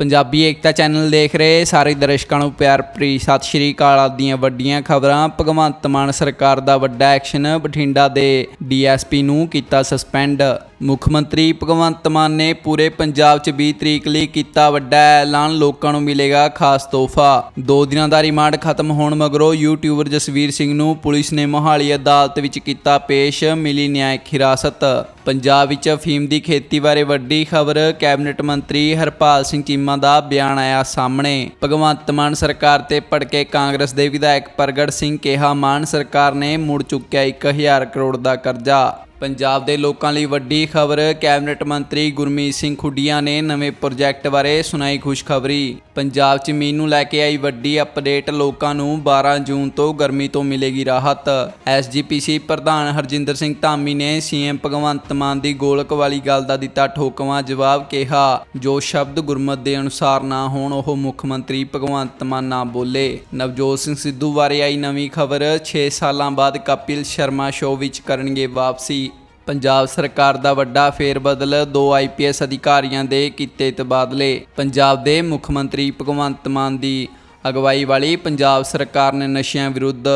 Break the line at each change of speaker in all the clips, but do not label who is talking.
ਪੰਜਾਬੀ ਏਕਤਾ channel ਦੇਖ ਰਹੇ ਸਾਰੇ ਦਰਸ਼ਕਾਂ ਨੂੰ ਪਿਆਰ ਭਰੀ ਸਤਿ ਸ਼੍ਰੀ ਅਕਾਲ। ਆਦੀਆਂ ਵੱਡੀਆਂ ਖਬਰਾਂ, ਭਗਵੰਤ ਮਾਨ ਸਰਕਾਰ ਦਾ ਵੱਡਾ ਐਕਸ਼ਨ, ਬਠਿੰਡਾ ਦੇ ਡੀਐਸਪੀ ਨੂੰ ਕੀਤਾ ਸਸਪੈਂਡ ਮੁੱਖ ਮੰਤਰੀ ਭਗਵੰਤ ਮਾਨ ਨੇ ਪੂਰੇ ਪੰਜਾਬ 'ਚ 20 ਤਰੀਕ ਲਈ ਕੀਤਾ ਵੱਡਾ ਐਲਾਨ, ਲੋਕਾਂ ਨੂੰ ਮਿਲੇਗਾ ਖਾਸ ਤੋਹਫਾ। ਦੋ ਦਿਨਾਂ ਦਾ ਰਿਮਾਂਡ ਖਤਮ ਹੋਣ ਮਗਰੋਂ ਯੂਟਿਊਬਰ ਜਸਵੀਰ ਸਿੰਘ ਨੂੰ ਪੁਲਿਸ ਨੇ ਮੋਹਾਲੀ ਅਦਾਲਤ ਵਿੱਚ ਕੀਤਾ ਪੇਸ਼, ਮਿਲੀ ਨਿਆਇਕ ਹਿਰਾਸਤ। ਪੰਜਾਬ ਵਿੱਚ ਅਫੀਮ ਦੀ ਖੇਤੀ ਬਾਰੇ ਵੱਡੀ ਖਬਰ, ਕੈਬਨਿਟ ਮੰਤਰੀ ਹਰਪਾਲ ਸਿੰਘ ਚੀਮਾ ਦਾ ਬਿਆਨ ਆਇਆ ਸਾਹਮਣੇ। ਭਗਵੰਤ ਮਾਨ ਸਰਕਾਰ ਤੇ ਭੜਕੇ ਕਾਂਗਰਸ ਦੇ ਵਿਧਾਇਕ ਪ੍ਰਗਟ ਸਿੰਘ ਕਿਹਾ, ਮਾਨ ਸਰਕਾਰ ਨੇ ਮੁੜ ਚੁੱਕਿਆ 1000 ਕਰੋੜ ਦਾ ਕਰਜ਼ਾ। ਪੰਜਾਬ ਦੇ ਲੋਕਾਂ ਲਈ ਵੱਡੀ ਖਬਰ, ਕੈਬਨਿਟ ਮੰਤਰੀ ਗੁਰਮੀਤ ਸਿੰਘ ਖੁੱਡੀਆਂ ਨੇ ਨਵੇਂ ਪ੍ਰੋਜੈਕਟ ਬਾਰੇ ਸੁਣਾਈ ਖੁਸ਼ਖਬਰੀ। ਪੰਜਾਬ 'ਚ ਮੀਂਹ ਨੂੰ ਲੈ ਕੇ ਆਈ ਵੱਡੀ ਅਪਡੇਟ ਲੋਕਾਂ ਨੂੰ 12 ਜੂਨ ਤੋਂ ਗਰਮੀ ਤੋਂ ਮਿਲੇਗੀ ਰਾਹਤ। ਐਸਜੀਪੀਸੀ ਪ੍ਰਧਾਨ ਹਰਜਿੰਦਰ ਸਿੰਘ ਧਾਮੀ ਨੇ ਸੀਐਮ ਭਗਵੰਤ ਮਾਨ ਦੀ ਗੋਲਕ ਵਾਲੀ ਗੱਲ ਦਾ ਦਿੱਤਾ ਠੋਕਵਾਂ ਜਵਾਬ ਕਿਹਾ, ਜੋ ਸ਼ਬਦ ਗੁਰਮਤ ਦੇ ਅਨੁਸਾਰ ਨਾ ਹੋਣ, ਉਹ ਮੁੱਖ ਮੰਤਰੀ ਭਗਵੰਤ ਮਾਨ ਨਾ ਬੋਲੇ। ਨਵਜੋਤ ਸਿੰਘ ਸਿੱਧੂ ਬਾਰੇ ਆਈ ਨਵੀਂ ਖਬਰ 6 ਸਾਲਾਂ ਬਾਅਦ ਕਪਿਲ ਸ਼ਰਮਾ ਸ਼ੋਅ ਵਿੱਚ ਕਰਨਗੇ ਵਾਪਸੀ। ਪੰਜਾਬ ਸਰਕਾਰ ਦਾ ਵੱਡਾ ਫੇਰਬਦਲ ਦੋ ਆਈਪੀਐਸ ਅਧਿਕਾਰੀਆਂ ਦੇ ਕੀਤੇ ਤਬਾਦਲੇ ਪੰਜਾਬ ਦੇ ਮੁੱਖ ਮੰਤਰੀ ਭਗਵੰਤ ਮਾਨ ਦੀ ਅਗਵਾਈ ਵਾਲੀ ਪੰਜਾਬ ਸਰਕਾਰ ਨੇ ਨਸ਼ਿਆਂ ਵਿਰੁੱਧ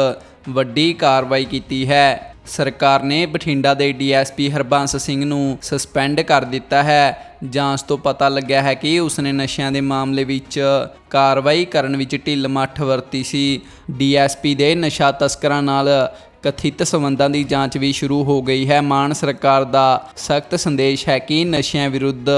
ਵੱਡੀ ਕਾਰਵਾਈ ਕੀਤੀ ਹੈ। ਸਰਕਾਰ ਨੇ ਬਠਿੰਡਾ ਦੇ ਡੀਐਸਪੀ ਹਰਬੰਸ ਸਿੰਘ ਨੂੰ ਸਸਪੈਂਡ ਕਰ ਦਿੱਤਾ ਹੈ। ਜਾਂਚ ਤੋਂ ਪਤਾ ਲੱਗਿਆ ਹੈ ਕਿ ਉਸਨੇ ਨਸ਼ਿਆਂ ਦੇ ਮਾਮਲੇ ਵਿੱਚ ਕਾਰਵਾਈ ਕਰਨ ਵਿੱਚ ਢਿੱਲ ਮੱਠ ਵਰਤੀ ਸੀ। ਡੀਐਸਪੀ ਦੇ ਨਸ਼ਾ ਤਸਕਰਾਂ ਨਾਲ ਕਥਿਤ ਸਬੰਧਾਂ ਦੀ ਜਾਂਚ ਵੀ ਸ਼ੁਰੂ ਹੋ ਗਈ ਹੈ। ਮਾਨ ਸਰਕਾਰ ਦਾ ਸਖਤ ਸੰਦੇਸ਼ ਹੈ ਕਿ ਨਸ਼ਿਆਂ ਵਿਰੁੱਧ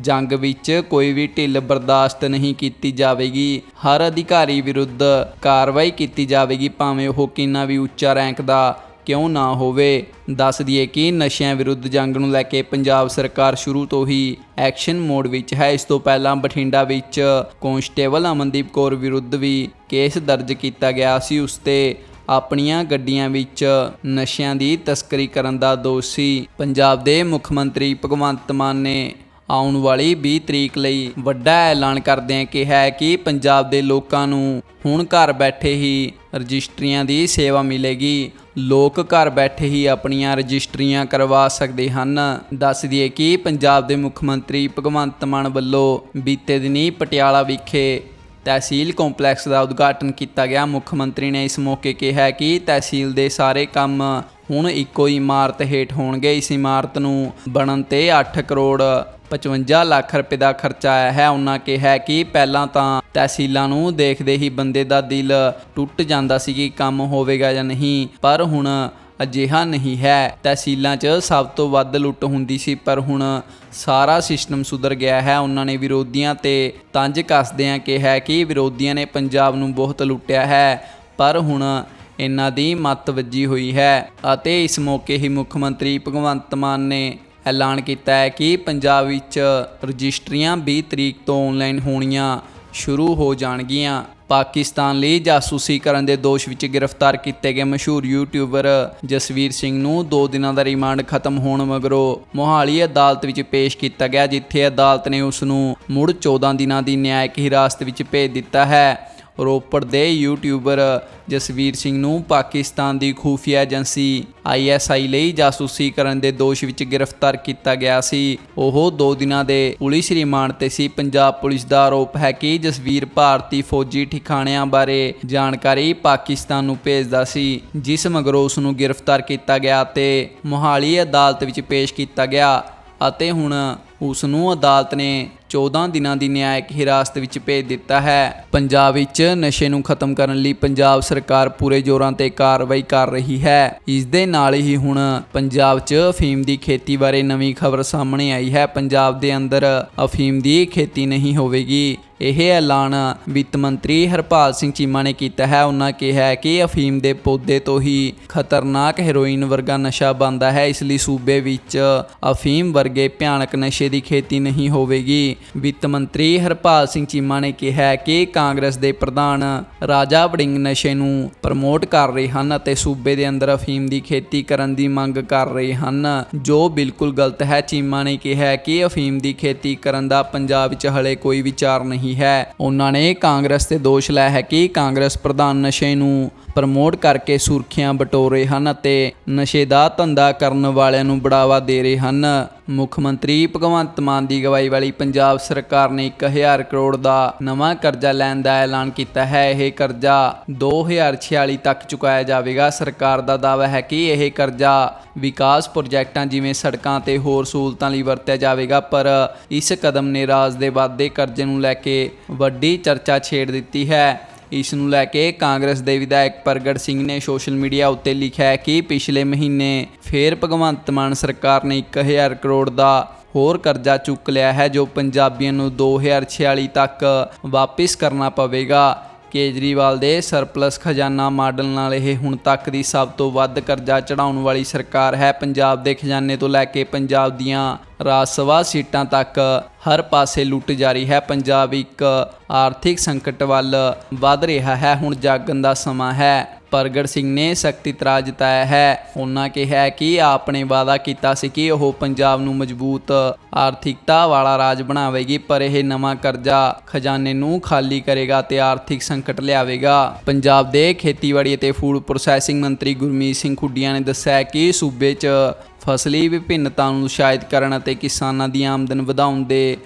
ਜੰਗ ਵਿੱਚ ਕੋਈ ਵੀ ਢਿੱਲ ਬਰਦਾਸ਼ਤ ਨਹੀਂ ਕੀਤੀ ਜਾਵੇਗੀ। ਹਰ ਅਧਿਕਾਰੀ ਵਿਰੁੱਧ ਕਾਰਵਾਈ ਕੀਤੀ ਜਾਵੇਗੀ, ਭਾਵੇਂ ਉਹ ਕਿੰਨਾ ਵੀ ਉੱਚਾ ਰੈਂਕ ਦਾ ਕਿਉਂ ਨਾ ਹੋਵੇ। ਦੱਸ ਦਈਏ ਕਿ ਨਸ਼ਿਆਂ ਵਿਰੁੱਧ ਜੰਗ ਨੂੰ ਲੈ ਕੇ ਪੰਜਾਬ ਸਰਕਾਰ ਸ਼ੁਰੂ ਤੋਂ ਹੀ ਐਕਸ਼ਨ ਮੋਡ ਵਿੱਚ ਹੈ। ਇਸ ਤੋਂ ਪਹਿਲਾਂ ਬਠਿੰਡਾ ਵਿੱਚ ਕਾਂਸਟੇਬਲ ਅਮਨਦੀਪ ਕੌਰ ਵਿਰੁੱਧ ਵੀ ਕੇਸ ਦਰਜ ਕੀਤਾ ਗਿਆ ਸੀ। ਉਸ ਤੇ ਆਪਣੀਆਂ ਗੱਡੀਆਂ ਵਿੱਚ ਨਸ਼ਿਆਂ ਦੀ ਤਸਕਰੀ ਕਰਨ ਦਾ ਦੋਸ਼ ਸੀ। ਪੰਜਾਬ ਦੇ ਮੁੱਖ ਮੰਤਰੀ ਭਗਵੰਤ ਮਾਨ ਨੇ ਆਉਣ ਵਾਲੀ 20 ਤਰੀਕ ਲਈ ਵੱਡਾ ਐਲਾਨ ਕਰਦਿਆਂ ਕਿਹਾ ਹੈ ਕਿ ਪੰਜਾਬ ਦੇ ਲੋਕਾਂ ਨੂੰ ਹੁਣ ਘਰ ਬੈਠੇ ਹੀ ਰਜਿਸਟਰੀਆਂ ਦੀ ਸੇਵਾ ਮਿਲੇਗੀ। ਲੋਕ ਘਰ ਬੈਠੇ ਹੀ ਆਪਣੀਆਂ ਰਜਿਸਟਰੀਆਂ ਕਰਵਾ ਸਕਦੇ ਹਨ। ਦੱਸ ਦਈਏ ਕਿ ਪੰਜਾਬ ਦੇ ਮੁੱਖ ਮੰਤਰੀ ਭਗਵੰਤ ਮਾਨ ਵੱਲੋਂ ਬੀਤੇ ਦਿਨੀ ਪਟਿਆਲਾ ਵਿਖੇ ਤਹਿਸੀਲ ਕੰਪਲੈਕਸ ਦਾ ਉਦਘਾਟਨ ਕੀਤਾ ਗਿਆ। ਮੁੱਖ ਮੰਤਰੀ ਨੇ ਇਸ ਮੌਕੇ ਕਿਹਾ ਕਿ ਤਹਿਸੀਲ ਦੇ ਸਾਰੇ ਕੰਮ ਹੁਣ ਇੱਕੋ ਹੀ ਇਮਾਰਤ ਹੇਠ ਹੋਣਗੇ। ਇਸ ਇਮਾਰਤ ਨੂੰ ਬਣਨ ਤੇ 8 ਕਰੋੜ 55 ਲੱਖ ਰੁਪਏ ਦਾ ਖਰਚਾ ਆਇਆ ਹੈ। ਉਹਨਾਂ ਕਿਹਾ ਕਿ ਪਹਿਲਾਂ ਤਾਂ ਤਹਿਸੀਲਾਂ ਨੂੰ ਦੇਖਦੇ ਹੀ ਬੰਦੇ ਦਾ ਦਿਲ ਟੁੱਟ ਜਾਂਦਾ ਸੀ ਕਿ ਕੰਮ ਹੋਵੇਗਾ ਜਾਂ ਨਹੀਂ, ਪਰ ਹੁਣ ਅਜਿਹਾ ਨਹੀਂ ਹੈ। ਤਹਿਸੀਲਾਂ 'ਚ ਸਭ ਤੋਂ ਵੱਧ ਲੁੱਟ ਹੁੰਦੀ ਸੀ, ਪਰ ਹੁਣ ਸਾਰਾ ਸਿਸਟਮ ਸੁਧਰ ਗਿਆ ਹੈ। ਉਹਨਾਂ ਨੇ ਵਿਰੋਧੀਆਂ ਤੇ ਤੰਜ ਕੱਸਦਿਆਂ ਕਿਹਾ ਕਿ ਵਿਰੋਧੀਆਂ ਨੇ ਪੰਜਾਬ ਨੂੰ ਬਹੁਤ ਲੁੱਟਿਆ ਹੈ, ਪਰ ਹੁਣ ਇਹਨਾਂ ਦੀ ਮੱਤ ਵੱਜੀ ਹੋਈ ਹੈ ਅਤੇ ਇਸ ਮੌਕੇ ਹੀ ਮੁੱਖ ਮੰਤਰੀ ਭਗਵੰਤ ਮਾਨ ਨੇ ਐਲਾਨ ਕੀਤਾ ਹੈ ਕਿ ਪੰਜਾਬ ਵਿੱਚ ਰਜਿਸਟਰੀਆਂ 20 ਤਰੀਕ ਤੋਂ ਆਨਲਾਈਨ ਹੋਣੀਆਂ ਸ਼ੁਰੂ ਹੋ ਜਾਣਗੀਆਂ। ਪਾਕਿਸਤਾਨ ਲਈ ਜਾਸੂਸੀ ਕਰਨ ਦੇ ਦੋਸ਼ ਵਿੱਚ ਗ੍ਰਿਫਤਾਰ ਕੀਤੇ ਗਏ ਮਸ਼ਹੂਰ ਯੂਟਿਊਬਰ ਜਸਵੀਰ ਸਿੰਘ ਨੂੰ 2 ਦਿਨਾਂ ਦਾ ਰਿਮਾਂਡ ਖਤਮ ਹੋਣ ਮਗਰੋਂ ਮੋਹਾਲੀ ਅਦਾਲਤ ਵਿੱਚ ਪੇਸ਼ ਕੀਤਾ ਗਿਆ, ਜਿੱਥੇ ਅਦਾਲਤ ਨੇ ਉਸ ਨੂੰ ਮੁੜ 14 ਦਿਨਾਂ ਦੀ ਨਿਆਇਕ ਹਿਰਾਸਤ ਵਿੱਚ ਭੇਜ ਦਿੱਤਾ ਹੈ। ਰੋਪੜ ਦੇ ਯੂਟਿਊਬਰ ਜਸਵੀਰ ਸਿੰਘ ਨੂੰ ਪਾਕਿਸਤਾਨ ਦੀ ਖੂਫੀਆ ਏਜੰਸੀ ਆਈਐਸਆਈ ਲਈ ਜਾਸੂਸੀ ਕਰਨ ਦੇ ਦੋਸ਼ ਵਿੱਚ ਗ੍ਰਿਫਤਾਰ ਕੀਤਾ ਗਿਆ ਸੀ। ਉਹ 2 ਦਿਨਾਂ ਦੇ ਪੁਲਿਸ ਰਿਮਾਂਡ ਤੇ ਸੀ। ਪੰਜਾਬ ਪੁਲਿਸ ਦਾ ਆਰੋਪ ਹੈ ਕਿ ਜਸਵੀਰ ਭਾਰਤੀ ਫੌਜੀ ਠਿਕਾਣਿਆਂ ਬਾਰੇ ਜਾਣਕਾਰੀ ਪਾਕਿਸਤਾਨ ਨੂੰ ਭੇਜਦਾ ਸੀ, ਜਿਸ ਮਗਰੋਂ ਉਸ ਨੂੰ ਗ੍ਰਿਫਤਾਰ ਕੀਤਾ ਗਿਆ ਤੇ ਮੋਹਾਲੀ ਅਦਾਲਤ ਵਿੱਚ ਪੇਸ਼ ਕੀਤਾ ਗਿਆ ਅਤੇ ਹੁਣ ਉਸ ਨੂੰ ਅਦਾਲਤ ਨੇ 14 ਦਿਨਾਂ ਦੀ ਨਿਆਇਕ ਹਿਰਾਸਤ ਵਿੱਚ ਭੇਜ ਦਿੱਤਾ ਹੈ। ਪੰਜਾਬ ਵਿੱਚ ਨਸ਼ੇ ਨੂੰ ਖਤਮ ਕਰਨ ਲਈ ਪੰਜਾਬ ਸਰਕਾਰ ਪੂਰੇ ਜ਼ੋਰਾਂ ਤੇ ਕਾਰਵਾਈ ਕਰ ਰਹੀ ਹੈ। ਇਸ ਦੇ ਨਾਲ ਹੀ ਹੁਣ ਪੰਜਾਬ 'ਚ ਅਫੀਮ ਦੀ ਖੇਤੀ ਬਾਰੇ ਨਵੀਂ ਖਬਰ ਸਾਹਮਣੇ ਆਈ ਹੈ। ਪੰਜਾਬ ਦੇ ਅੰਦਰ ਅਫੀਮ ਦੀ ਖੇਤੀ ਨਹੀਂ ਹੋਵੇਗੀ। ਇਹ ਐਲਾਨ ਵਿੱਤ ਮੰਤਰੀ ਹਰਪਾਲ ਸਿੰਘ ਚੀਮਾ ਨੇ ਕੀਤਾ ਹੈ। ਉਹਨਾਂ ਕਿਹਾ ਕਿ ਅਫੀਮ ਦੇ ਪੌਦੇ ਤੋਂ ਹੀ ਖਤਰਨਾਕ ਹੈਰੋਇਨ ਵਰਗਾ ਨਸ਼ਾ ਬਣਦਾ ਹੈ। ਇਸ ਲਈ ਸੂਬੇ ਵਿੱਚ ਅਫੀਮ ਵਰਗੇ ਭਿਆਨਕ ਨਸ਼ੇ ਦੀ ਖੇਤੀ ਨਹੀਂ ਹੋਵੇਗੀ। ਵਿੱਤ ਮੰਤਰੀ ਹਰਪਾਲ ਸਿੰਘ ਚੀਮਾ ਨੇ ਕਿਹਾ ਕਿ ਕਾਂਗਰਸ ਦੇ ਪ੍ਰਧਾਨ ਰਾਜਾ ਵੜਿੰਗ ਨਸ਼ੇ ਨੂੰ ਪ੍ਰਮੋਟ ਕਰ ਰਹੇ ਹਨ ਅਤੇ ਸੂਬੇ ਦੇ ਅੰਦਰ ਅਫੀਮ ਦੀ ਖੇਤੀ ਕਰਨ ਦੀ ਮੰਗ ਕਰ ਰਹੇ ਹਨ। ਜੋ ਬਿਲਕੁਲ ਗਲਤ ਹੈ। ਚੀਮਾ ਨੇ ਕਿਹਾ ਕਿ ਅਫੀਮ ਦੀ ਖੇਤੀ ਕਰਨ ਦਾ ਪੰਜਾਬ ਵਿੱਚ ਹਲੇ ਕੋਈ ਵਿਚਾਰ ਨਹੀਂ ਹੈ। ਉਹਨਾਂ ਨੇ ਕਾਂਗਰਸ ਤੇ ਦੋਸ਼ ਲਾਇਆ ਹੈ ਕਿ ਕਾਂਗਰਸ ਪ੍ਰਧਾਨ ਨਸ਼ੇ ਨੂੰ ਪ੍ਰਮੋਟ ਕਰਕੇ ਸੁਰਖੀਆਂ ਬਟੋਰੇ ਹਨ ਅਤੇ ਨਸ਼ੇ ਦਾ ਧੰਦਾ ਕਰਨ ਵਾਲਿਆਂ ਨੂੰ ਬੜਾਵਾ ਦੇ ਰਹੇ ਹਨ। ਮੁੱਖ ਮੰਤਰੀ ਭਗਵੰਤ ਮਾਨ ਦੀ ਅਗਵਾਈ ਵਾਲੀ ਪੰਜਾਬ ਸਰਕਾਰ ਨੇ 1000 ਕਰੋੜ ਦਾ ਨਵਾਂ ਕਰਜ਼ਾ ਲੈਣ ਦਾ ਐਲਾਨ ਕੀਤਾ ਹੈ। ਇਹ ਕਰਜ਼ਾ 2046 ਤੱਕ ਚੁਕਾਇਆ ਜਾਵੇਗਾ। ਸਰਕਾਰ ਦਾ ਦਾਅਵਾ ਹੈ ਕਿ ਇਹ ਕਰਜ਼ਾ ਵਿਕਾਸ ਪ੍ਰੋਜੈਕਟਾਂ ਜਿਵੇਂ ਸੜਕਾਂ ਤੇ ਹੋਰ ਸਹੂਲਤਾਂ ਲਈ ਵਰਤਿਆ ਜਾਵੇਗਾ, ਪਰ ਇਸ ਕਦਮ ਨੇ ਰਾਜ ਦੇ ਵਾਧੇ ਕਰਜ਼ੇ ਨੂੰ ਲੈ ਕੇ ਵੱਡੀ ਚਰਚਾ ਛੇੜ ਦਿੱਤੀ ਹੈ। ਇਸ ਨੂੰ ਲੈ ਕੇ ਕਾਂਗਰਸ ਦੇ ਵਿਧਾਇਕ ਪ੍ਰਗਟ ਸਿੰਘ ਨੇ ਸੋਸ਼ਲ ਮੀਡੀਆ ਉੱਤੇ ਲਿਖਿਆ ਹੈ ਕਿ ਪਿਛਲੇ ਮਹੀਨੇ ਫੇਰ ਭਗਵੰਤ ਮਾਨ ਸਰਕਾਰ ਨੇ 1000 ਕਰੋੜ ਦਾ ਹੋਰ ਕਰਜ਼ਾ ਚੁੱਕ ਲਿਆ ਹੈ, ਜੋ ਪੰਜਾਬੀਆਂ ਨੂੰ 2046 ਤੱਕ ਵਾਪਿਸ ਕਰਨਾ ਪਵੇਗਾ। ਕੇਜਰੀਵਾਲ ਦੇ ਸਰਪਲਸ ਖਜ਼ਾਨਾ ਮਾਡਲ ਨਾਲ ਇਹ ਹੁਣ ਤੱਕ ਦੀ ਸਭ ਤੋਂ ਵੱਧ ਕਰਜ਼ਾ ਚੜਾਉਣ ਵਾਲੀ ਸਰਕਾਰ ਹੈ। ਪੰਜਾਬ ਦੇ ਖਜ਼ਾਨੇ ਤੋਂ ਲੈ ਕੇ ਪੰਜਾਬ ਦੀਆਂ ਰਾਜ ਸਭਾ ਸੀਟਾਂ ਤੱਕ ਹਰ ਪਾਸੇ ਲੁੱਟ ਜਾਰੀ ਹੈ। ਪੰਜਾਬ ਇੱਕ ਆਰਥਿਕ ਸੰਕਟ ਵੱਲ ਵੱਧ ਰਿਹਾ ਹੈ। ਹੁਣ ਜਾਗਣ ਦਾ ਸਮਾਂ ਹੈ। ਪ੍ਰਗਟ ਸਿੰਘ ਨੇ ਸਖਤ ਇਤਰਾਜ਼ ਜਤਾਇਆ ਹੈ। ਉਹਨਾਂ ਕਿਹਾ ਕਿ ਆਪ ਨੇ ਵਾਅਦਾ ਕੀਤਾ ਸੀ ਕਿ ਉਹ ਪੰਜਾਬ ਨੂੰ ਮਜ਼ਬੂਤ ਆਰਥਿਕਤਾ ਵਾਲਾ ਰਾਜ ਬਣਾਵੇਗੀ, ਪਰ ਇਹ ਨਵਾਂ ਕਰਜ਼ਾ ਖਜ਼ਾਨੇ ਨੂੰ ਖਾਲੀ ਕਰੇਗਾ ਤੇ ਆਰਥਿਕ ਸੰਕਟ ਲਿਆਵੇਗਾ। ਪੰਜਾਬ ਦੇ ਖੇਤੀਬਾੜੀ ਅਤੇ ਫੂਡ ਪ੍ਰੋਸੈਸਿੰਗ ਮੰਤਰੀ ਗੁਰਮੀਤ ਸਿੰਘ ਖੁੱਡੀਆਂ ਨੇ ਦੱਸਿਆ ਕਿ ਸੂਬੇ 'ਚ ਫਸਲੀ ਵਿਭਿੰਨਤਾ ਨੂੰ ਉਤਸ਼ਾਹਿਤ ਕਰਨ ਅਤੇ ਕਿਸਾਨਾਂ ਦੀ ਆਮਦਨ ਵਧਾਉਣ ਦੇ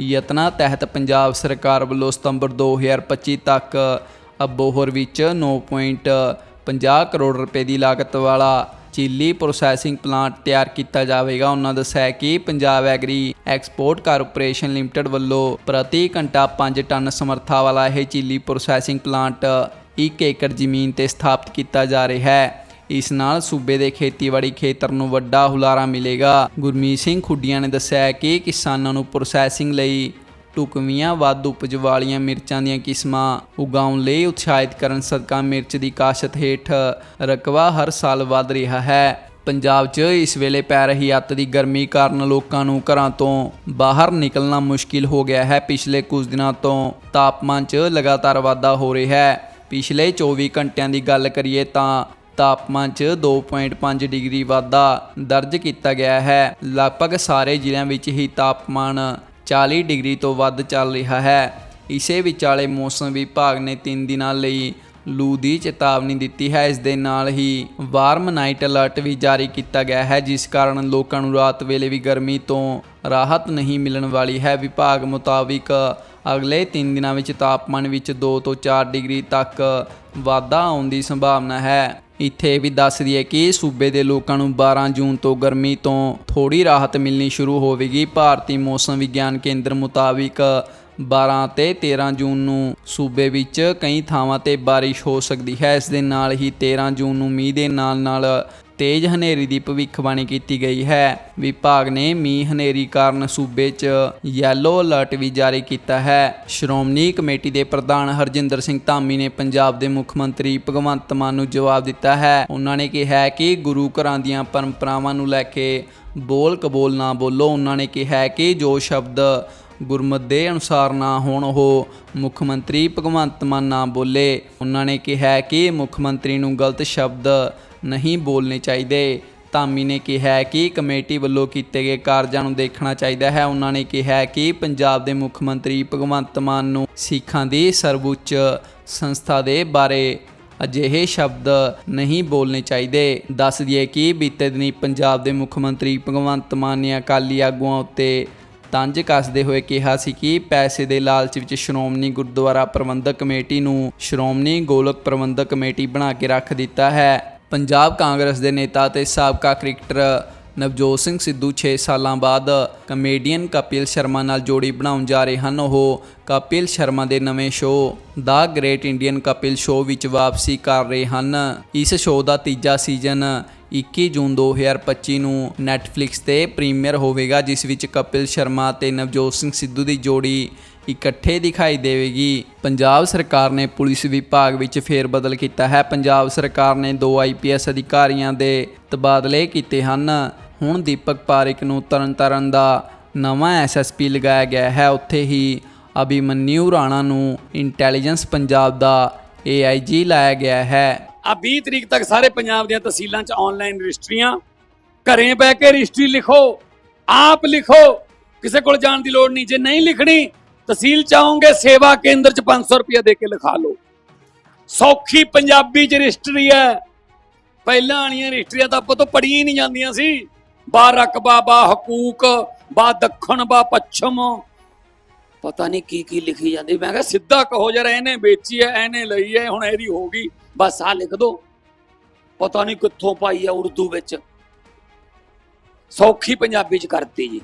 ਯਤਨਾਂ ਤਹਿਤ ਪੰਜਾਬ ਸਰਕਾਰ ਵੱਲੋਂ ਸਤੰਬਰ 2025 ਤੱਕ ਅਬੋਹਰ ਵਿੱਚ 9.50 ਕਰੋੜ ਰੁਪਏ ਦੀ ਲਾਗਤ ਵਾਲਾ ਚੀਲੀ ਪ੍ਰੋਸੈਸਿੰਗ ਪਲਾਂਟ ਤਿਆਰ ਕੀਤਾ ਜਾਵੇਗਾ। ਉਹਨਾਂ ਦੱਸਿਆ ਕਿ Punjab agri export corporation limited ਵੱਲੋਂ ਪ੍ਰਤੀ ਘੰਟਾ 5 ਟਨ ਸਮਰੱਥਾ ਵਾਲਾ ਇਹ ਚੀਲੀ ਪ੍ਰੋਸੈਸਿੰਗ ਪਲਾਂਟ 1 ਏਕੜ ਜ਼ਮੀਨ ਤੇ ਸਥਾਪਿਤ ਕੀਤਾ ਜਾ ਰਿਹਾ ਹੈ। ਇਸ ਨਾਲ ਸੂਬੇ ਦੇ ਖੇਤੀਬਾੜੀ ਖੇਤਰ ਨੂੰ ਵੱਡਾ ਹੁਲਾਰਾ ਮਿਲੇਗਾ। ਗੁਰਮੀਤ ਸਿੰਘ ਖੁੱਡੀਆਂ ਨੇ ਦੱਸਿਆ ਕਿ ਕਿਸਾਨਾਂ ਨੂੰ ਪ੍ਰੋਸੈਸਿੰਗ ਲਈ ਟੁਕਵੀਆਂ, ਵੱਧ ਉਪਜ ਵਾਲੀਆਂ ਮਿਰਚਾਂ ਦੀਆਂ ਕਿਸਮਾਂ ਉਗਾਉਣ ਲਈ ਉਤਸ਼ਾਹਿਤ ਕਰਨ ਸਦਕਾ ਮਿਰਚ ਦੀ ਕਾਸ਼ਤ ਹੇਠ ਰਕਬਾ ਹਰ ਸਾਲ ਵਧ ਰਿਹਾ ਹੈ। ਪੰਜਾਬ 'ਚ ਇਸ ਵੇਲੇ ਪੈ ਰਹੀ ਅੱਤ ਦੀ ਗਰਮੀ ਕਾਰਨ ਲੋਕਾਂ ਨੂੰ ਘਰਾਂ ਤੋਂ ਬਾਹਰ ਨਿਕਲਣਾ ਮੁਸ਼ਕਿਲ ਹੋ ਗਿਆ ਹੈ। ਪਿਛਲੇ ਕੁਝ ਦਿਨਾਂ ਤੋਂ ਤਾਪਮਾਨ 'ਚ ਲਗਾਤਾਰ ਵਾਧਾ ਹੋ ਰਿਹਾ ਹੈ। ਪਿਛਲੇ 24 ਘੰਟਿਆਂ ਦੀ ਗੱਲ ਕਰੀਏ ਤਾਂ ਤਾਪਮਾਨ 'ਚ 2.5 ਡਿਗਰੀ ਵਾਧਾ ਦਰਜ ਕੀਤਾ ਗਿਆ ਹੈ। ਲਗਭਗ ਸਾਰੇ ਜ਼ਿਲ੍ਹਿਆਂ ਵਿੱਚ ਹੀ ਤਾਪਮਾਨ 40 ਡਿਗਰੀ ਤੋਂ ਵੱਧ ਚੱਲ ਰਿਹਾ ਹੈ। ਇਸੇ ਵਿਚਾਲੇ ਮੌਸਮ ਵਿਭਾਗ ਨੇ 3 ਦਿਨਾਂ ਲਈ ਲੂ ਦੀ ਚੇਤਾਵਨੀ ਦਿੱਤੀ ਹੈ। ਇਸ ਦੇ ਨਾਲ ਹੀ ਵਾਰਮ ਨਾਈਟ ਅਲਰਟ ਵੀ ਜਾਰੀ ਕੀਤਾ ਗਿਆ ਹੈ, ਜਿਸ ਕਾਰਨ ਲੋਕਾਂ ਨੂੰ ਰਾਤ ਵੇਲੇ ਵੀ ਗਰਮੀ ਤੋਂ ਰਾਹਤ ਨਹੀਂ ਮਿਲਣ ਵਾਲੀ ਹੈ। ਵਿਭਾਗ ਮੁਤਾਬਿਕ ਅਗਲੇ 3 ਦਿਨਾਂ ਵਿੱਚ ਤਾਪਮਾਨ ਵਿੱਚ 2 ਤੋਂ 4 ਡਿਗਰੀ ਤੱਕ ਵਾਧਾ ਆਉਣ ਦੀ ਸੰਭਾਵਨਾ ਹੈ। ਇੱਥੇ ਵੀ ਦੱਸ ਦਈਏ ਕਿ ਸੂਬੇ ਦੇ ਲੋਕਾਂ ਨੂੰ 12 ਜੂਨ ਤੋਂ ਗਰਮੀ ਤੋਂ ਥੋੜੀ ਰਾਹਤ ਮਿਲਣੀ ਸ਼ੁਰੂ ਹੋਵੇਗੀ। ਭਾਰਤੀ ਮੌਸਮ ਵਿਗਿਆਨ ਕੇਂਦਰ ਮੁਤਾਬਿਕ 12 ਤੇ 13 ਜੂਨ ਨੂੰ ਸੂਬੇ ਵਿੱਚ ਕਈ ਥਾਵਾਂ ਤੇ ਬਾਰਿਸ਼ ਹੋ ਸਕਦੀ ਹੈ। ਇਸ ਦੇ ਨਾਲ ਹੀ 13 ਜੂਨ ਨੂੰ ਮੀਂਹ ਦੇ ਨਾਲ ਨਾਲ ਤੇਜ਼ ਹਨੇਰੀ ਦੀ ਭਵਿੱਖਬਾਣੀ ਕੀਤੀ ਗਈ ਹੈ। ਵਿਭਾਗ ਨੇ ਮੀਂਹ ਹਨੇਰੀ ਕਾਰਨ ਸੂਬੇ 'ਚ ਯੈਲੋ ਅਲਰਟ ਵੀ ਜਾਰੀ ਕੀਤਾ ਹੈ। ਸ਼੍ਰੋਮਣੀ ਕਮੇਟੀ ਦੇ ਪ੍ਰਧਾਨ ਹਰਜਿੰਦਰ ਸਿੰਘ ਧਾਮੀ ਨੇ ਪੰਜਾਬ ਦੇ ਮੁੱਖ ਮੰਤਰੀ ਭਗਵੰਤ ਮਾਨ ਨੂੰ ਜਵਾਬ ਦਿੱਤਾ ਹੈ। ਉਹਨਾਂ ਨੇ ਕਿਹਾ ਕਿ ਗੁਰੂ ਘਰਾਂ ਦੀਆਂ ਪਰੰਪਰਾਵਾਂ ਨੂੰ ਲੈ ਕੇ ਬੋਲ ਕਬੋਲ ਨਾ ਬੋਲੋ। ਉਹਨਾਂ ਨੇ ਕਿਹਾ ਕਿ ਜੋ ਸ਼ਬਦ ਗੁਰਮਤ ਦੇ ਅਨੁਸਾਰ ਨਾ ਹੋਣ, ਉਹ ਮੁੱਖ ਮੰਤਰੀ ਭਗਵੰਤ ਮਾਨ ਨਾ ਬੋਲੇ। ਉਹਨਾਂ ਨੇ ਕਿਹਾ ਕਿ ਮੁੱਖ ਮੰਤਰੀ ਨੂੰ ਗਲਤ ਸ਼ਬਦ ਨਹੀਂ ਬੋਲਣੇ ਚਾਹੀਦੇ। ਧਾਮੀ ਨੇ ਕਿਹਾ ਕਿ ਕਮੇਟੀ ਵੱਲੋਂ ਕੀਤੇ ਗਏ ਕਾਰਜਾਂ ਨੂੰ ਦੇਖਣਾ ਚਾਹੀਦਾ ਹੈ। ਉਹਨਾਂ ਨੇ ਕਿਹਾ ਕਿ ਪੰਜਾਬ ਦੇ ਮੁੱਖ ਮੰਤਰੀ ਭਗਵੰਤ ਮਾਨ ਨੂੰ ਸਿੱਖਾਂ ਦੀ ਸਰਵਉੱਚ ਸੰਸਥਾ ਦੇ ਬਾਰੇ ਅਜਿਹੇ ਸ਼ਬਦ ਨਹੀਂ ਬੋਲਣੇ ਚਾਹੀਦੇ। ਦੱਸ ਦਈਏ ਕਿ ਬੀਤੇ ਦਿਨੀ ਪੰਜਾਬ ਦੇ ਮੁੱਖ ਮੰਤਰੀ ਭਗਵੰਤ ਮਾਨ ਨੇ ਅਕਾਲੀ ਆਗੂਆਂ ਉੱਤੇ ਤੰਜ ਕੱਸਦੇ ਹੋਏ ਕਿਹਾ ਸੀ ਕਿ ਪੈਸੇ ਦੇ ਲਾਲਚ ਵਿੱਚ ਸ਼੍ਰੋਮਣੀ ਗੁਰਦੁਆਰਾ ਪ੍ਰਬੰਧਕ ਕਮੇਟੀ ਨੂੰ ਸ਼੍ਰੋਮਣੀ ਗੋਲਕ ਪ੍ਰਬੰਧਕ ਕਮੇਟੀ ਬਣਾ ਕੇ ਰੱਖ ਦਿੱਤਾ ਹੈ। ਪੰਜਾਬ ਕਾਂਗਰਸ ਦੇ ਨੇਤਾ ਤੇ ਸਾਬਕਾ ਕ੍ਰਿਕਟਰ ਨਵਜੋਤ ਸਿੰਘ ਸਿੱਧੂ 6 ਸਾਲਾਂ ਬਾਅਦ ਕਮੇਡੀਅਨ ਕਪਿਲ ਸ਼ਰਮਾ ਨਾਲ ਜੋੜੀ ਬਣਾਉਣ ਜਾ ਰਹੇ ਹਨ। ਉਹ ਕਪਿਲ ਸ਼ਰਮਾ ਦੇ ਨਵੇਂ ਸ਼ੋਅ ਦਾ ਗ੍ਰੇਟ ਇੰਡੀਅਨ ਕਪਿਲ ਸ਼ੋਅ ਵਿੱਚ ਵਾਪਸੀ ਕਰ ਰਹੇ ਹਨ। ਇਸ ਸ਼ੋਅ ਦਾ ਤੀਜਾ ਸੀਜ਼ਨ 21 ਜੂਨ 2025 ਨੂੰ ਨੈਟਫਲਿਕਸ ਤੇ ਪ੍ਰੀਮੀਅਰ ਹੋਵੇਗਾ, ਜਿਸ ਵਿੱਚ ਕਪਿਲ ਸ਼ਰਮਾ ਤੇ ਨਵਜੋਤ ਸਿੰਘ ਸਿੱਧੂ ਦੀ ਜੋੜੀ ਇਕੱਠੇ ਦਿਖਾਈ ਦੇਵੇਗੀ। ਪੰਜਾਬ ਸਰਕਾਰ ਨੇ ਪੁਲਿਸ ਵਿਭਾਗ ਵਿੱਚ ਫੇਰ ਬਦਲ ਕੀਤਾ ਹੈ। ਪੰਜਾਬ ਸਰਕਾਰ ਨੇ ਦੋ ਆਈਪੀਐਸ ਅਧਿਕਾਰੀਆਂ ਦੇ ਤਬਾਦਲੇ ਕੀਤੇ ਹਨ। ਹੁਣ ਦੀਪਕ ਪਾਰਿਕ ਨੂੰ ਤਰਨਤਾਰਨ ਦਾ ਨਵਾਂ ਐਸਐਸਪੀ ਲਗਾਇਆ ਗਿਆ ਹੈ। ਉੱਥੇ ਹੀ ਅਭਿਮਨਿਊ ਰਾਣਾ ਨੂੰ ਇੰਟੈਲੀਜੈਂਸ ਪੰਜਾਬ ਦਾ ਏਆਈਜੀ ਲਾਇਆ ਗਿਆ ਹੈ।
ਆ 20 ਤਰੀਕ ਤੱਕ ਸਾਰੇ ਪੰਜਾਬ ਦੀਆਂ ਤਹਿਸੀਲਾਂ 'ਚ ਆਨਲਾਈਨ ਰਜਿਸਟਰੀਆਂ। ਘਰੇ ਬਹਿ ਕੇ ਰਜਿਸਟਰੀ ਲਿਖੋ, ਆਪ ਲਿਖੋ। ਕਿਸੇ ਕੋਲ ਜਾਣ ਦੀ ਲੋੜ ਨਹੀਂ। ਜੇ ਨਹੀਂ ਲਿਖਣੀ ਤਹਿਸੀਲ ਚ ਆਓਗੇ ਸੇਵਾ ਕੇਂਦਰ 'ਚ 500 ਰੁਪਏ ਦੇ ਕੇ ਲਿਖਾ ਲਓ। ਸੌਖੀ ਪੰਜਾਬੀ 'ਚ ਰਜਿਸਟਰੀ ਹੈ। ਪਹਿਲਾਂ ਵਾਲੀਆਂ ਰਜਿਸਟਰੀਆਂ ਤਾਂ ਆਪਾਂ ਤੋਂ ਪੜੀਆਂ ਹੀ ਨਹੀਂ ਜਾਂਦੀਆਂ ਸੀ। ਬਾ ਰਕਬਾ ਬਾ ਹਕੂਕ, ਬਾ ਦੱਖਣ, ਬਾ ਪੱਛਮ। ਪਤਾ ਨਹੀਂ ਕੀ ਕੀ ਲਿਖੀ ਜਾਂਦੀ। ਮੈਂ ਕਿਹਾ ਸਿੱਧਾ ਕਹੋ ਜਰਾ ਇਹਨੇ ਵੇਚੀ ਐ ਇਹਨੇ ਲਈ ਐ ਹੁਣ ਇਹਦੀ ਹੋ ਗਈ। ਬਸ ਆ ਲਿਖ ਦੋ। ਪਤਾ ਨਹੀਂ ਕਿੱਥੋਂ ਪਾਈ ਆ ਉਰਦੂ ਵਿੱਚ। ਸੌਖੀ ਪੰਜਾਬੀ ਚ ਕਰਤੀ ਜੀ।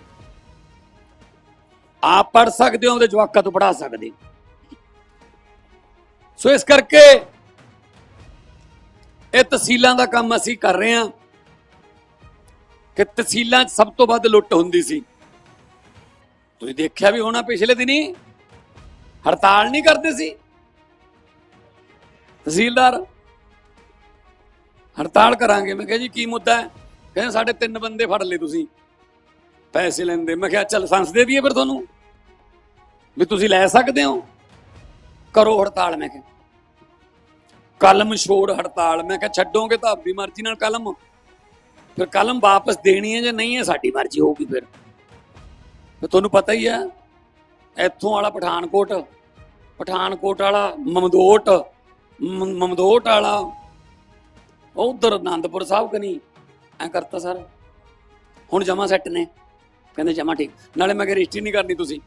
ਆਪ ਪੜ ਸਕਦੇ ਹੋ, ਉਹਦੇ ਜਵਾਕਾਂ ਤੋਂ ਪੜਾ ਸਕਦੇ ਸੋ ਇਸ ਕਰਕੇ ਇਹ ਤਹਿਸੀਲਾਂ ਦਾ ਕੰਮ ਅਸੀਂ ਕਰ ਰਹੇ ਹਾਂ ਕਿ ਤਹਿਸੀਲਾਂ 'ਚ ਸਭ ਤੋਂ ਵੱਧ ਲੁੱਟ ਹੁੰਦੀ ਸੀ। ਤੁਸੀਂ ਦੇਖਿਆ ਵੀ ਹੋਣਾ ਪਿਛਲੇ ਦਿਨੀ ਹੜਤਾਲ ਨਹੀਂ ਕਰਦੇ ਸੀ। ਤਹਿਸੀਲਦਾਰ, ਹੜਤਾਲ ਕਰਾਂਗੇ। ਮੈਂ ਕਿਹਾ ਜੀ, ਕੀ ਮੁੱਦਾ ਹੈ? ਕਹਿੰਦੇ ਸਾਡੇ ਤਿੰਨ ਬੰਦੇ ਫੜ ਲਏ ਤੁਸੀਂ। ਪੈਸੇ ਲੈਂਦੇ। ਮੈਂ ਕਿਹਾ, ਚੱਲ ਲਾਇਸੈਂਸ ਦੇ ਦਈਏ ਫਿਰ ਤੁਹਾਨੂੰ। ਵੀ ਤੁਸੀਂ ਲੈ ਸਕਦੇ ਹੋ? ਕਰੋ ਹੜਤਾਲ, ਮੈਂ ਕਿਹਾ। ਕਲਮ ਛੋੜ ਹੜਤਾਲ, ਮੈਂ ਕਿਹਾ ਛੱਡੋਗੇ ਤਾਂ ਆਪਣੀ ਮਰਜ਼ੀ ਨਾਲ ਕਲਮ। ਫਿਰ ਕਲਮ ਵਾਪਸ ਦੇਣੀ ਹੈ ਜਾਂ ਨਹੀਂ ਹੈ, ਸਾਡੀ ਮਰਜ਼ੀ ਹੋਊਗੀ ਫਿਰ। ਤੇ ਤੁਹਾਨੂੰ ਪਤਾ ਹੀ ਹੈ, ਇੱਥੋਂ ਵਾਲਾ ਪਠਾਨਕੋਟ ਪਠਾਨਕੋਟ ਵਾਲਾ ਮਮਦੋਟ ਮਮਦੋਟ ਵਾਲਾ ਉਧਰ ਆਨੰਦਪੁਰ ਸਾਹਿਬ ਕਨੀ ਐ ਕਰਤਾ ਸਰ। ਹੁਣ ਜਮਾ ਸੈੱਟ ਨੇ। ਕਹਿੰਦੇ ਜਮਾ ਠੀਕ। ਨਾਲੇ ਮੈਂ ਕਿ ਰਜਿਸਟਰੀ ਨਹੀਂ ਕਰਨੀ ਤੁਸੀਂ।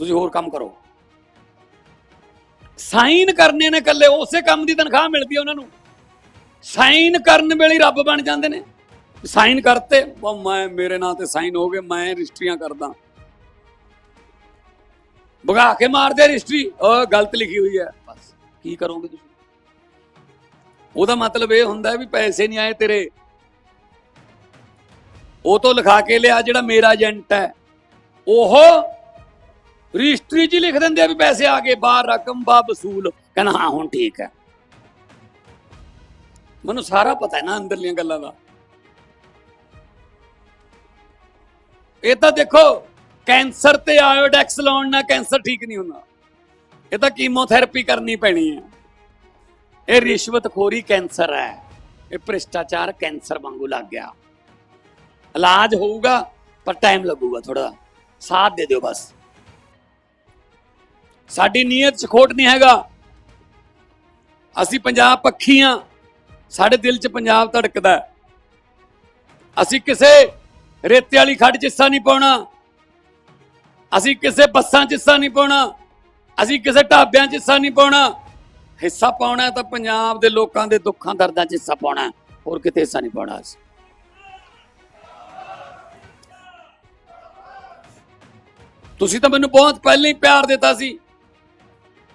ਤੁਸੀਂ ਹੋਰ ਕੰਮ ਕਰੋ। ਸਾਈਨ ਕਰਨੇ ਨੇ ਕੱਲੇ ਉਸੇ ਕੰਮ ਦੀ ਤਨਖਾਹ ਮਿਲਦੀ ਹੈ ਉਹਨਾਂ ਨੂੰ। ਸਾਈਨ ਕਰਨ ਵੇਲੇ ਰੱਬ ਬਣ ਜਾਂਦੇ ਨੇ। ਸਾਈਨ ਕਰਤੇ, ਉਹ ਮੈਂ, ਮੇਰੇ ਨਾਂ ਤੇ ਸਾਈਨ ਹੋ ਗਏ, ਮੈਂ ਰਜਿਸਟਰੀਆਂ ਕਰਦਾ। ਭਗਾ ਕੇ ਮਾਰਦੇ ਰਜਿਸਟਰੀ, ਉਹ ਗਲਤ ਲਿਖੀ ਹੋਈ ਹੈ। ਬਸ, ਕੀ ਕਰੋਗੇ ਤੁਸੀਂ? ਉਹਦਾ ਮਤਲਬ ਇਹ ਹੁੰਦਾ ਵੀ ਪੈਸੇ ਨਹੀਂ ਆਏ ਤੇਰੇ। ਉਹ ਤੋਂ ਲਿਖਾ ਕੇ ਲਿਆ ਜਿਹੜਾ ਮੇਰਾ ਏਜੰਟ ਹੈ। ਉਹ ਰਜਿਸਟਰੀ 'ਚ ਹੀ ਲਿਖ ਦਿੰਦੇ ਆ ਵੀ ਪੈਸੇ ਆ ਗਏ, ਬਾਹਰ ਰਕਮ ਬਾ ਵਸੂਲ। ਕਹਿੰਦਾ, ਹਾਂ, ਹੁਣ ਠੀਕ ਹੈ। ਮੈਨੂੰ ਸਾਰਾ ਪਤਾ ਹੈ ਨਾ ਅੰਦਰਲੀਆਂ ਗੱਲਾਂ ਦਾ। ਇਹ ਤਾਂ ਦੇਖੋ, ਕੈਂਸਰ ਤੇ ਆਇਓਡੈਕਸ ਲਾਉਣ ਨਾਲ ਕੈਂਸਰ ਠੀਕ ਨਹੀਂ ਹੁੰਦਾ। ਇਹ ਤਾਂ ਕੀਮੋਥੈਰੇਪੀ ਕਰਨੀ ਪੈਣੀ ਹੈ। ਇਹ ਰਿਸ਼ਵਤਖੋਰੀ ਕੈਂਸਰ ਹੈ। ਇਹ ਭ੍ਰਿਸ਼ਟਾਚਾਰ ਕੈਂਸਰ ਵਾਂਗੂ ਲੱਗ ਗਿਆ। ਇਲਾਜ ਹੋਊਗਾ, ਪਰ ਟਾਈਮ ਲੱਗੂਗਾ ਥੋੜਾ ਸਾਥ ਦੇ ਦਿਓ ਬਸ। ਸਾਡੀ ਨੀਅਤ 'ਚ ਖੋਟ ਨਹੀਂ ਹੈਗਾ। ਅਸੀਂ ਪੰਜਾਬ ਪੱਖੀ ਹਾਂ ਸਾਡੇ ਦਿਲ 'ਚ ਪੰਜਾਬ ਧੜਕਦਾ ਅਸੀਂ ਕਿਸੇ ਰੇਤੇ ਵਾਲੀ ਖੱਡ 'ਚ ਹਿੱਸਾ ਨਹੀਂ ਪਾਉਣਾ। ਅਸੀਂ ਕਿਸੇ ਬੱਸਾਂ 'ਚ ਹਿੱਸਾ ਨਹੀਂ ਪਾਉਣਾ। ਅਸੀਂ ਕਿਸੇ ਢਾਬਿਆਂ 'ਚ ਹਿੱਸਾ ਨਹੀਂ ਪਾਉਣਾ। ਹਿੱਸਾ ਪਾਉਣਾ ਤਾਂ ਪੰਜਾਬ ਦੇ ਲੋਕਾਂ ਦੇ ਦੁੱਖਾਂ ਦਰਦਾਂ 'ਚ ਹਿੱਸਾ ਪਾਉਣਾ ਹੋਰ ਕਿਤੇ ਹਿੱਸਾ ਨਹੀਂ ਪਾਉਣਾ ਅਸੀਂ। ਤੁਸੀਂ ਤਾਂ ਮੈਨੂੰ ਬਹੁਤ ਪਹਿਲਾਂ ਹੀ ਪਿਆਰ ਦਿੱਤਾ ਸੀ।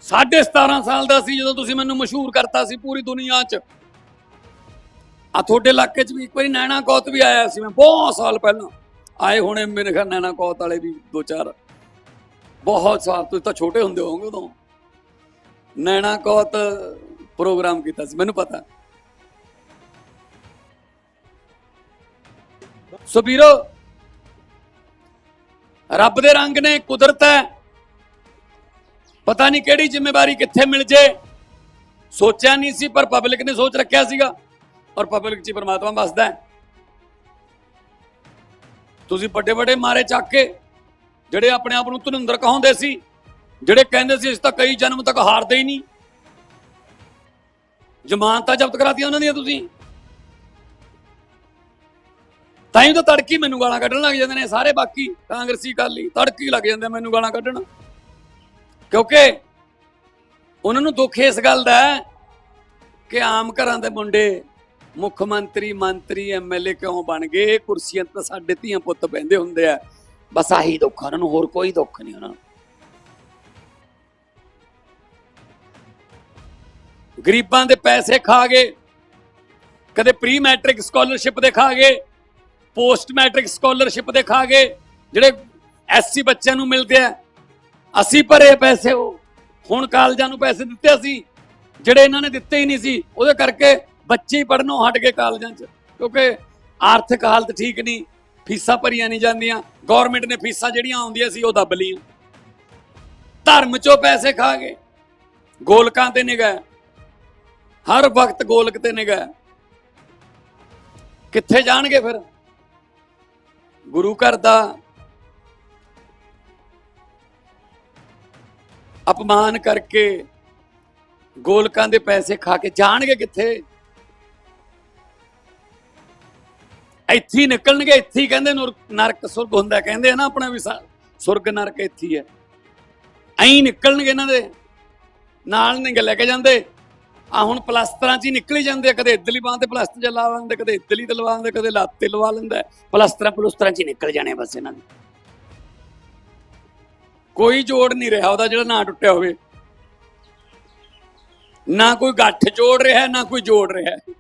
17.5 ਸਾਲ ਦਾ ਸੀ ਜਦੋਂ ਤੁਸੀਂ ਮੈਨੂੰ ਮਸ਼ਹੂਰ ਕਰਤਾ ਸੀ ਪੂਰੀ ਦੁਨੀਆ 'ਚ। ਆ ਤੁਹਾਡੇ ਇਲਾਕੇ 'ਚ ਵੀ ਇੱਕ ਵਾਰੀ ਨੈਣਾ ਕੌਤ ਵੀ ਆਇਆ ਸੀ ਮੈਂ, ਬਹੁਤ ਸਾਲ ਪਹਿਲਾਂ। ਆਏ ਹੋਣੇ ਮੇਰੇ ਖਿਆਲ ਨੈਣਾ ਕੌਤ ਵਾਲੇ ਵੀ ਦੋ ਚਾਰ। ਬਹੁਤ ਸਾਲ, ਤੁਸੀਂ ਤਾਂ ਛੋਟੇ ਹੁੰਦੇ ਹੋਵੋਗੇ ਉਦੋਂ। ਨੈਣਾ ਕੌਤ ਪ੍ਰੋਗਰਾਮ ਕੀਤਾ ਸੀ, ਮੈਨੂੰ ਪਤਾ। ਸੋ ਵੀਰੋ, ਰੱਬ ਦੇ ਰੰਗ ਨੇ, ਕੁਦਰਤ ਹੈ। ਪਤਾ ਨਹੀਂ ਕਿਹੜੀ ਜ਼ਿੰਮੇਵਾਰੀ ਕਿੱਥੇ ਮਿਲ ਜੇ। ਸੋਚਿਆ ਨਹੀਂ ਸੀ, ਪਰ ਪਬਲਿਕ ਨੇ ਸੋਚ ਰੱਖਿਆ ਸੀਗਾ। ਔਰ ਪਬਲਿਕ 'ਚ ਹੀ ਪ੍ਰਮਾਤਮਾ ਵਸਦਾ ਹੈ। ਤੁਸੀਂ ਵੱਡੇ ਵੱਡੇ ਮਾਰੇ ਚੱਕ ਕੇ, ਜਿਹੜੇ ਆਪਣੇ ਆਪ ਨੂੰ ਧਨੁੰਦਰ ਕਹਾਉਂਦੇ ਸੀ, ਜਿਹੜੇ ਕਹਿੰਦੇ ਸੀ, ਅਸੀਂ ਤਾਂ ਕਈ ਜਨਮ ਤੱਕ ਹਾਰਦੇ ਹੀ ਨਹੀਂ। ਜ਼ਮਾਨਤਾਂ ਜ਼ਬਤ ਕਰਾਤੀਆਂ ਉਹਨਾਂ ਦੀਆਂ ਤੁਸੀਂ। ਤਾਂ ਹੀ ਤਾਂ ਤੜਕੀ ਮੈਨੂੰ ਗਾਲਾਂ ਕੱਢਣ ਲੱਗ ਜਾਂਦੇ ਨੇ ਸਾਰੇ, ਬਾਕੀ ਕਾਂਗਰਸੀ ਕਾਲੀ ਤੜਕੀ ਲੱਗ ਜਾਂਦੇ ਮੈਨੂੰ ਗਾਲਾਂ ਕੱਢਣ। ਕਿਉਂਕਿ ਉਹਨਾਂ ਨੂੰ ਦੁੱਖ ਇਸ ਗੱਲ ਦਾ ਹੈ ਕਿ ਆਮ ਘਰਾਂ ਦੇ ਮੁੰਡੇ ਮੁੱਖ ਮੰਤਰੀ ਮੰਤਰੀ ਐਮਐਲਏ ਕਿਉਂ ਬਣ ਗਏ? ਇਹ ਕੁਰਸੀਆਂ ਤਾਂ ਸਾਡੇ ਧੀਆਂ ਪੁੱਤ ਬੈੰਦੇ ਹੁੰਦੇ ਆ। ਬਸ ਆਹੀ ਦੁੱਖ ਉਹਨਾਂ ਨੂੰ, ਹੋਰ ਕੋਈ ਦੁੱਖ ਨਹੀਂ ਉਹਨਾਂ ਨੂੰ। ਗਰੀਬਾਂ ਦੇ ਪੈਸੇ ਖਾ ਗਏ, ਕਦੇ ਪ੍ਰੀ ਮੈਟ੍ਰਿਕ ਸਕਾਲਰਸ਼ਿਪ ਦੇ ਖਾ ਗਏ ਪੋਸਟ ਮੈਟ੍ਰਿਕ ਸਕਾਲਰਸ਼ਿਪ ਦੇ ਖਾ ਗਏ, ਜਿਹੜੇ ਐਸਸੀ ਬੱਚਿਆਂ ਨੂੰ ਮਿਲਦੇ ਆ। ਅਸੀਂ ਭਰੇ ਪੈਸੇ ਉਹ। ਹੁਣ ਕਾਲਜਾਂ ਨੂੰ ਪੈਸੇ ਦਿੱਤੇ ਅਸੀਂ, ਜਿਹੜੇ ਇਹਨਾਂ ਨੇ ਦਿੱਤੇ ਹੀ ਨਹੀਂ ਸੀ, ਉਹਦੇ ਕਰਕੇ ਬੱਚੇ ਹੀ ਪੜਨੋਂ ਹਟ ਗਏ ਕਾਲਜਾਂ 'ਚ। ਕਿਉਂਕਿ ਆਰਥਿਕ ਹਾਲਤ ਠੀਕ ਨਹੀਂ, ਫੀਸਾਂ ਭਰੀਆਂ ਨਹੀਂ ਜਾਂਦੀਆਂ ਗਵਰਨਮੈਂਟ ਨੇ ਫੀਸਾਂ ਜਿਹੜੀਆਂ ਆਉਂਦੀਆਂ ਸੀ ਉਹ ਦੱਬ ਲਈਆਂ। ਧਰਮ 'ਚੋਂ ਪੈਸੇ ਖਾ ਗਏ। ਗੋਲਕਾਂ ਤੇ ਨਿਗਾਹ। ਹਰ ਵਕਤ ਗੋਲਕ ਤੇ ਨਿਗਾਹ। ਕਿੱਥੇ ਜਾਣਗੇ ਫਿਰ? ਗੁਰੂ ਘਰ ਦਾ ਅਪਮਾਨ ਕਰਕੇ ਗੋਲਕਾਂ ਦੇ ਪੈਸੇ ਖਾ ਕੇ ਜਾਣਗੇ ਕਿੱਥੇ? ਇੱਥੇ ਹੀ ਨਿਕਲਣਗੇ, ਇੱਥੇ ਹੀ ਕਹਿੰਦੇ ਨਰਕ ਸੁਰਗ ਹੁੰਦਾ, ਕਹਿੰਦੇ ਆ ਨਾ ਆਪਣਾ ਵੀ ਸੁਰਗ ਨਰਕ ਇੱਥੇ ਹੈ ਐਂ ਨਿਕਲਣਗੇ ਇਹਨਾਂ ਦੇ, ਨਾਲ ਨਹੀਂ ਲੈ ਕੇ ਜਾਂਦੇ। ਆ ਹੁਣ ਪਲਸਤਰਾਂ 'ਚ ਹੀ ਨਿਕਲੀ ਜਾਂਦੇ ਆ, ਕਦੇ ਇੱਧਰਲੀ ਬਾਂਹ ਤੇ ਪਲਸਤਰ ਚ ਲਾ ਲੈਂਦੇ, ਕਦੇ ਇੱਧਰਲੀ ਤੇ ਲਵਾ ਲੈਂਦੇ, ਕਦੇ ਲੱਤ ਤੇ ਲਵਾ ਲੈਂਦਾ। ਪਲਸਤਰਾਂ ਪਲਸਤਰਾਂ 'ਚ ਹੀ ਨਿਕਲ ਜਾਣੇ ਬਸ ਇਹਨਾਂ ਦੇ। ਕੋਈ ਜੋੜ ਨਹੀਂ ਰਿਹਾ ਉਹਦਾ ਜਿਹੜਾ ਨਾ ਟੁੱਟਿਆ ਹੋਵੇ। ਨਾ ਕੋਈ ਗੱਠ ਜੋੜ ਰਿਹਾ ਨਾ ਕੋਈ ਜੋੜ ਰਿਹਾ। ਹੈ।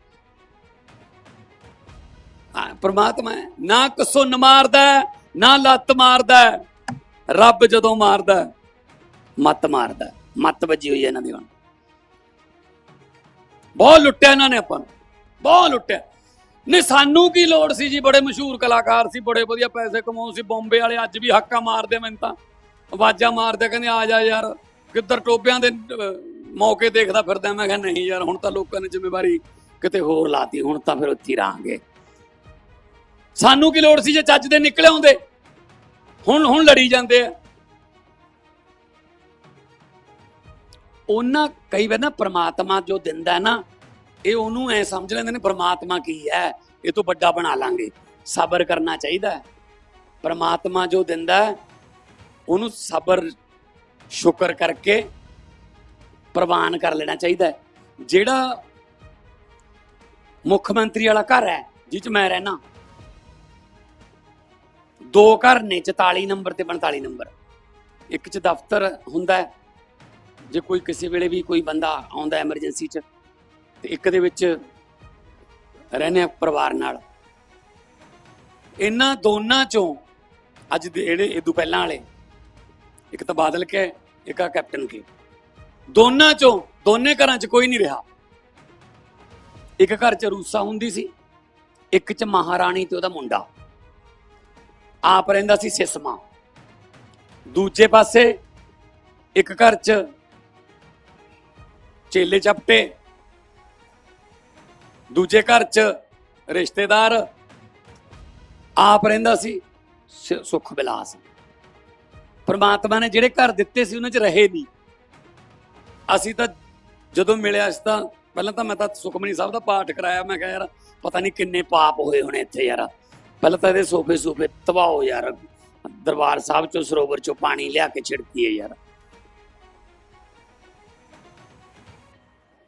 ਹਾਂ ਪ੍ਰਮਾਤਮਾ ਹੈ। ਨਾ ਕਸੁੰਨ ਮਾਰਦਾ ਨਾ ਲੱਤ ਮਾਰਦਾ। ਰੱਬ ਜਦੋਂ ਮਾਰਦਾ ਹੈ, ਮੱਤ ਮਾਰਦਾ। ਹੈ। ਮੱਤ ਵੱਜੀ ਹੋਈ ਹੈ ਇਹਨਾਂ ਦੀ ਹੁਣ। ਬਹੁਤ ਲੁੱਟਿਆ ਇਹਨਾਂ ਨੇ ਆਪਾਂ ਨੂੰ। ਬਹੁਤ ਲੁੱਟਿਆ। ਨਹੀਂ ਸਾਨੂੰ ਕੀ ਲੋੜ ਸੀ ਜੀ? ਬੜੇ ਮਸ਼ਹੂਰ ਕਲਾਕਾਰ ਸੀ ਬੜੇ ਵਧੀਆ ਪੈਸੇ ਕਮਾਉ ਸੀ। ਬੰਬੇ ਵਾਲੇ ਅੱਜ ਵੀ ਹੱਕਾ ਮਾਰਦੇ ਮੈਨੂੰ ਤਾਂ। ਆਵਾਜ਼ਾਂ ਮਾਰਦੇ ਕਹਿੰਦੇ, ਆ ਜਾ ਯਾਰ, ਕਿੱਧਰ ਟੋਬਿਆਂ ਦੇ ਮੌਕੇ ਦੇਖਦਾ ਫਿਰਦਾ? ਮੈਂ ਕਿਹਾ, ਨਹੀਂ ਯਾਰ, ਹੁਣ ਤਾਂ ਲੋਕਾਂ ਨੇ ਜ਼ਿੰਮੇਵਾਰੀ ਕਿਤੇ ਹੋਰ ਲਾਤੀ, ਹੁਣ ਤਾਂ ਫਿਰ ਉੱਥੇ ਹੀ ਰਹਾਂਗੇ। ਸਾਨੂੰ ਕੀ ਲੋੜ ਸੀ ਜੇ ਚੱਜ ਦੇ ਨਿਕਲੇ ਆਉਂਦੇ? ਹੁਣ ਹੁਣ ਲੜੀ ਜਾਂਦੇ ਆ। ਉਹਨਾਂ ਕਈ ਵਾਰ ਨਾ ਪ੍ਰਮਾਤਮਾ ਜੋ ਦਿੰਦਾ ਨਾ, ਇਹ ਉਹਨੂੰ ਐ ਸਮਝ ਲੈਂਦੇ ਨੇ, ਪ੍ਰਮਾਤਮਾ ਕੀ ਹੈ? ਇਹ ਤੋਂ ਵੱਡਾ ਬਣਾ ਲਾਂਗੇ। ਸਬਰ ਕਰਨਾ ਚਾਹੀਦਾ ਹੈ। ਪ੍ਰਮਾਤਮਾ ਜੋ ਦਿੰਦਾ ਉਹਨੂੰ ਸਬਰ, ਸ਼ੁਕਰ ਕਰਕੇ ਪ੍ਰਵਾਨ ਕਰ ਲੈਣਾ ਚਾਹੀਦਾ ਹੈ। ਜਿਹੜਾ ਮੁੱਖ ਮੰਤਰੀ ਵਾਲਾ ਘਰ ਹੈ, ਜਿਹ ਚ ਮੈਂ ਰਹਿਣਾ ਦੋ ਘਰ ਨੇ 44 ਨੰਬਰ ਤੇ 45 ਨੰਬਰ। ਇੱਕ ਚ ਦਫ਼ਤਰ ਹੁੰਦਾ ਹੈ, ਜੇ ਕੋਈ ਕਿਸੇ ਵੇਲੇ ਵੀ ਕੋਈ ਬੰਦਾ ਆਉਂਦਾ ਐਮਰਜੈਂਸੀ ਚ, ਤੇ ਇੱਕ ਦੇ ਵਿੱਚ ਰਹਿੰਦੇ ਆ ਪਰਿਵਾਰ ਨਾਲ। ਇਹਨਾਂ ਦੋਨਾਂ ਚੋਂ ਅੱਜ ਦੇ ਜਿਹੜੇ ਇਹ ਇਦੋਂ ਪਹਿਲਾਂ ਵਾਲੇ ਇੱਕ ਤਾਂ ਬਾਦਲ ਕੇ, ਇੱਕ ਆ ਕੈਪਟਨ ਕੇ। ਦੋਨਾਂ ਚੋਂ, ਦੋਨੇ ਘਰਾਂ 'ਚ ਕੋਈ ਨਹੀਂ ਰਿਹਾ। ਇੱਕ ਘਰ 'ਚ ਰੂਸਾ ਹੁੰਦੀ ਸੀ, ਇੱਕ 'ਚ ਮਹਾਰਾਣੀ ਤੇ ਉਹਦਾ ਮੁੰਡਾ। ਆਪ ਰਹਿੰਦਾ ਸੀ ਸਿਸਮਾ ਦੂਜੇ ਪਾਸੇ ਇੱਕ ਘਰ 'ਚ ਚੇਲੇ ਚੱਪਟੇ। ਦੂਜੇ ਘਰ 'ਚ ਰਿਸ਼ਤੇਦਾਰ। ਆਪ ਰਹਿੰਦਾ ਸੀ ਸ- ਸੁਖ ਬਿਲਾਸ। ਪਰਮਾਤਮਾ ਨੇ ਜਿਹੜੇ ਘਰ ਦਿੱਤੇ ਸੀ ਉਹਨਾਂ 'ਚ ਰਹੇ ਨਹੀਂ। ਅਸੀਂ ਤਾਂ ਜਦੋਂ ਮਿਲਿਆ ਸੀ ਤਾਂ ਪਹਿਲਾਂ ਤਾਂ ਮੈਂ ਤਾਂ ਸੁਖਮਨੀ ਸਾਹਿਬ ਦਾ ਪਾਠ ਕਰਾਇਆ, ਮੈਂ ਕਿਹਾ ਯਾਰ ਪਤਾ ਨਹੀਂ ਕਿੰਨੇ ਪਾਪ ਹੋਏ ਹੋਣੇ ਇੱਥੇ ਯਾਰ। ਪਹਿਲਾਂ ਤਾਂ ਇਹਦੇ ਸੋਫੇ ਸੋਫੇ ਤਬਾਹ ਹੋ ਯਾਰ। ਦਰਬਾਰ ਸਾਹਿਬ ਚੋਂ ਸਰੋਵਰ ਚੋਂ ਪਾਣੀ ਲਿਆ ਕੇ ਛਿੜਕੀਏ ਯਾਰ।